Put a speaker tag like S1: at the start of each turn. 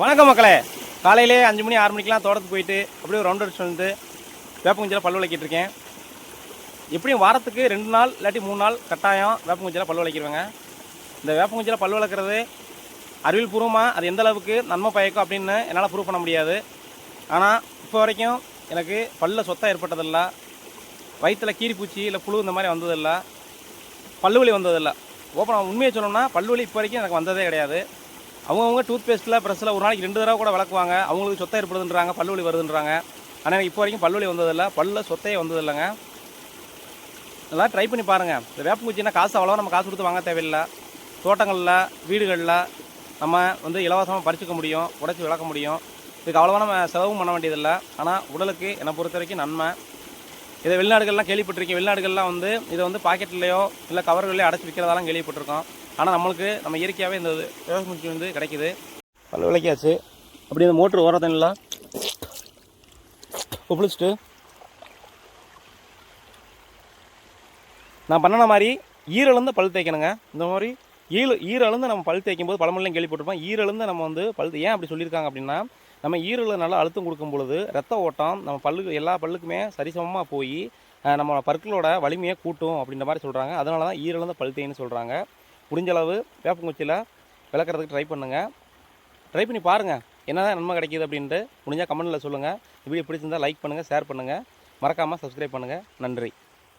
S1: வணக்கம் மக்களே. காலையிலே அஞ்சு மணி ஆறு மணிக்கெலாம் தோட்டத்துக்கு போயிட்டு அப்படியே ஒரு ரவுண்ட் அடிச்சு வந்து வேப்பங்குஞ்சில் பல் விளக்கிட்டு இருக்கேன் எப்படியும் வாரத்துக்கு ரெண்டு நாள் இல்லாட்டி மூணு நாள் கட்டாயம் வேப்பங்குஞ்சில் பல் விளக்கிடுவேங்க இந்த வேப்பங்குஞ்சில் பல் விளக்குறது அறிவியல் பூர்வமாக அது எந்த அளவுக்கு நன்மை பயக்கும் அப்படின்னு என்னால் ப்ரூவ் பண்ண முடியாது. ஆனால் இப்போ வரைக்கும் எனக்கு பல்ல சொத்தம் ஏற்பட்டதில்லை. வயிற்றில் கீரிப்பூச்சி இல்லை புழு இந்த மாதிரி வந்ததில்லை. பல்லுவலி வந்ததில்லை. ஓப்பன் உண்மையை சொல்லணும்னா பல்லுவலி இப்போ வரைக்கும் எனக்கு வந்ததே கிடையாது. அவங்கவுங்க டூத் பேஸ்ட்டில் ப்ரெஸ்ஸில் ஒரு நாளைக்கு ரெண்டு தடவை கூட விளக்குவாங்க. அவங்களுக்கு சொத்தை ஏற்படுதுன்றாங்க பல்லுவலி வருதுன்றாங்க. ஆனால் எனக்கு இப்போ வரைக்கும் பல்லுவலி வந்ததில்லை. பல்ல சொத்தையே வந்ததில்லைங்க. நல்லா ட்ரை பண்ணி பாருங்கள் இந்த வேப்பங்குச்சின்னா காசு அவ்வளோ நம்ம காசு கொடுத்து வாங்க தேவையில்லை. தோட்டங்களில் வீடுகளில் நம்ம வந்து இலவசமாக பறிச்சுக்க முடியும் உடைச்சி விளக்க முடியும். இதுக்கு அவ்வளோவா நம்ம செலவும் பண்ண வேண்டியதில்லை. ஆனால் உடலுக்கு என்னை பொறுத்த வரைக்கும் நன்மை. இதை வெளிநாடுகள்லாம் கேள்விப்பட்டிருக்கேன் வெளிநாடுகள்லாம் வந்து இதை வந்து பாக்கெட்லேயோ இல்லை கவர்களையோ அடைச்சி விற்கிறதெல்லாம் கேள்விப்பட்டிருக்கோம். ஆனால் நம்மளுக்கு நம்ம இயற்கையாகவே இந்த வேப்பங்குச்சி வந்து கிடைக்குது. பல விலைக்காச்சு அப்படி இந்த மோட்ரு ஓரத்தின்ல குளிச்சுட்டு நான் பண்ணின மாதிரி ஈரலேருந்து பல் தேய்க்கணுங்க. இந்த மாதிரி ஈர ஈரழுந்து நம்ம பல் தேய்க்கும் போது பழமொழியும் கேள்விப்பட்டிருப்போம். ஈரழுந்து நம்ம வந்து பல் ஏன் அப்படி சொல்லியிருக்காங்க அப்படின்னா நம்ம ஈரலில் நல்லா அழுத்தம் கொடுக்கும் பொழுது ரத்த ஓட்டம் நம்ம பல்லுக்கு எல்லா பல்லுக்குமே சரிசமமாக போய் நம்ம பற்களோட வலிமையை கூட்டும் அப்படின்ற மாதிரி சொல்கிறாங்க அதனால தான் ஈரழுந்த தான் தேய்ன்னு சொல்கிறாங்க முடிஞ்ச அளவு வேப்பங்குச்சியில் விளக்குறதுக்கு ட்ரை பண்ணுங்கள் ட்ரை பண்ணி பாருங்கள் என்னதான் நன்மை கிடைக்கிது அப்படின்ட்டு. முடிஞ்சால் கமெண்ட்டில் சொல்லுங்கள் வீடியோ பிடிச்சிருந்தா லைக் பண்ணுங்கள் ஷேர் பண்ணுங்கள் மறக்காமல் சப்ஸ்கிரைப் பண்ணுங்கள் நன்றி.